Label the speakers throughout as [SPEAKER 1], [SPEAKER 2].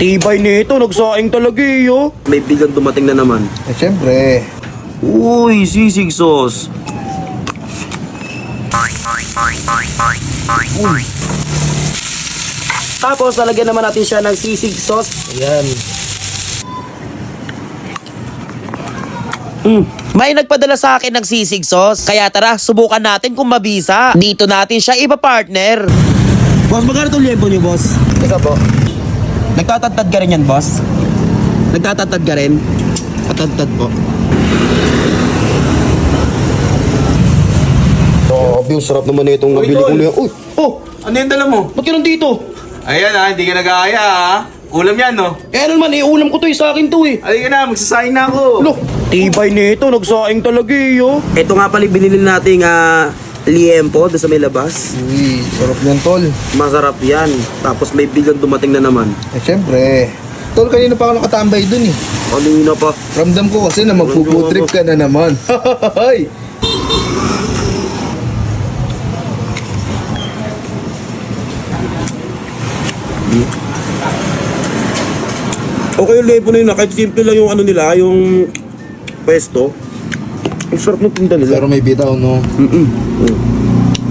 [SPEAKER 1] Tibay nito, nagsaing talaga eh, oh. May bigang dumating na naman.
[SPEAKER 2] Eh, syempre.
[SPEAKER 1] Uy, sisig sauce. Uy. Tapos, lalagyan naman natin siya ng sisig sauce. Ayan. Mm. May nagpadala sa akin ng sisig sauce. Kaya tara, subukan natin kung mabisa. Dito natin siya ipa-partner. Boss, magkano itong liempo niyo, boss?
[SPEAKER 2] Ikaw po.
[SPEAKER 1] Nagtatadtad ka rin yan, boss? Nagtatadtad ka rin? Patadtad po. Grabe, ang sarap naman na itong nabili ko na yan. Uy! Oh!
[SPEAKER 3] Ano yung dala mo?
[SPEAKER 1] Ba't ka nandito?
[SPEAKER 3] Ayan ah, hindi ka nag-aaya ah. Ulam yan no?
[SPEAKER 1] Eh ano naman, eh, ulam ko to eh, sa akin to eh.
[SPEAKER 3] Halika na, magsasayang na ako.
[SPEAKER 1] Look, tibay nito, nagsaing talaga eh, oh. Ito nga pala yung binili nating ah, liempo doon sa may labas.
[SPEAKER 2] Uy, sarap niyan, tol.
[SPEAKER 1] Masarap yan. Tapos may bigang dumating na naman.
[SPEAKER 2] Eh, syempre. Tol, kanina pa ako nakatambay dun eh.
[SPEAKER 1] Kanina pa.
[SPEAKER 2] Ramdam ko kasi na magpo-food trip ka na naman. Hay!
[SPEAKER 1] Okay yung lepo na yun, ah. kahit simple lang yung ano nila, yung pesto. Ang sarap ng tinda nila.
[SPEAKER 2] Pero may bitaw, no?
[SPEAKER 1] Mm-mm. Mm.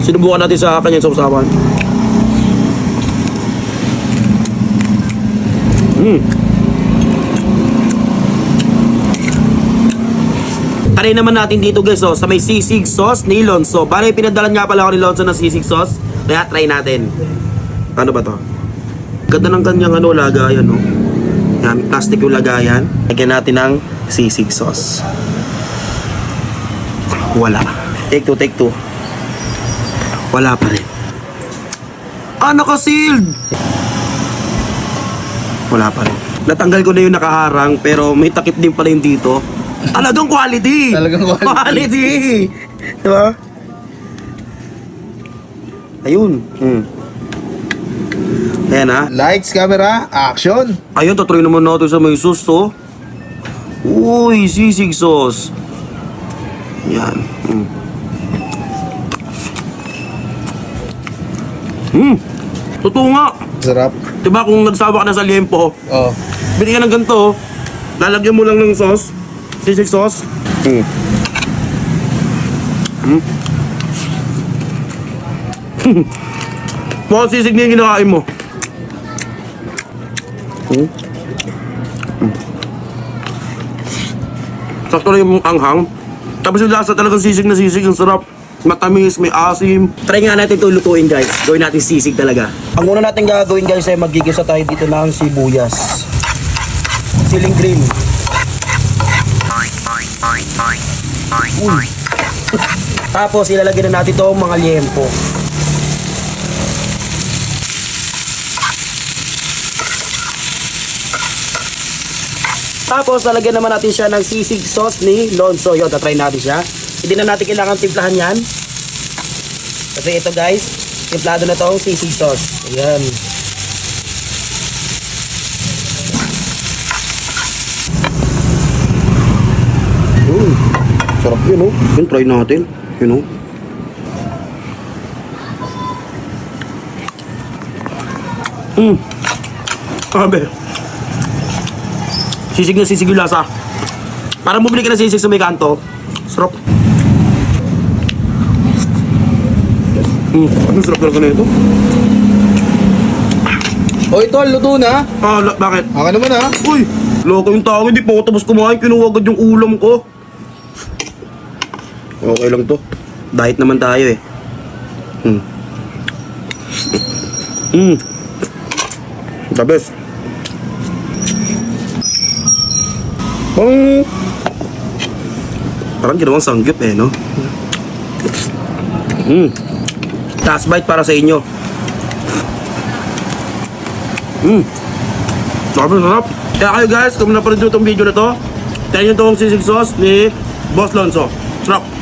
[SPEAKER 1] Sinubukan natin sa kanyang sausawan. Mm. Try naman natin dito guys oh, sa may sisig sauce ni Lonzo. Bale, pinadalan nga pala ako ni Lonzo ng sisig sauce. Kaya try natin. Paano ba to? Ganda ng kanyang ano, lagayan no. Yan, plastic yung lagayan. Lagyan natin ng sisig sauce. Wala. Take two, take two. Wala pa rin. Ah, naka-sealed! Wala pa rin. Natanggal ko na yung nakaharang, pero may takip din pala yung dito. Talagang quality!
[SPEAKER 2] Talagang quality.
[SPEAKER 1] Quality! Diba? Ayun. Hmm. Ayan ha.
[SPEAKER 2] Lights, camera, action!
[SPEAKER 1] Ayun, tatry naman natin sa may sauce, oh. Uy, sisig sauce. Yan. Mm. Hmm. Totoo nga.
[SPEAKER 2] Sarap.
[SPEAKER 1] Diba kung nagsawa ka na sa liempo,
[SPEAKER 2] Oh.
[SPEAKER 1] bili ka ng ganito, oh. lalagyan mo lang ng sauce, sisig sauce. Hmm. Hmm. Mukhang sisig na yung kinakain mo. Hmm. Hmm. Sakto lang yung anghang. Tapos yung lasa talagang sisig na sisig, ang sarap. Matamis, may asim. Try nga natin ito lutuin guys. Gawin natin sisig talaga. Ang una natin gagawin guys ay magigisa tayo dito ng sibuyas. Siling green. Uy. Tapos ilalagay na natin itong mga liempo. Tapos, lalagyan naman natin siya ng sisig sauce ni Lonzo. Yun, tatry natin siya. Hindi na natin kailangan timplahan yan. Kasi ito guys, timplado na tong sisig sauce. Ayan. Uy, sarap yun oh. Yun, try natin. Yun oh. Hmm. Sabi. Sisig na sisig yung lasa. Parang bumili ka ng sisig sa may kanto. Sarap. Hmm, ang sarap talaga na ito.
[SPEAKER 2] Oy, tol, luto na.
[SPEAKER 1] Ah, la- bakit?
[SPEAKER 2] Ako naman ha.
[SPEAKER 1] Uy, loko yung tao, hindi pa ako tapos kumain, kinuha agad yung ulam ko. Okay lang to. Diet naman tayo eh. Hmm. Hmm. The best. Parang... Parang ginawang sanggip eh, no? Hmm. Last bite para sa inyo. Sarap na sarap. Kaya kayo guys, kung napanood nyo itong video na to, try nyo itong sisig sauce ni Boss Lonzo. Sarap.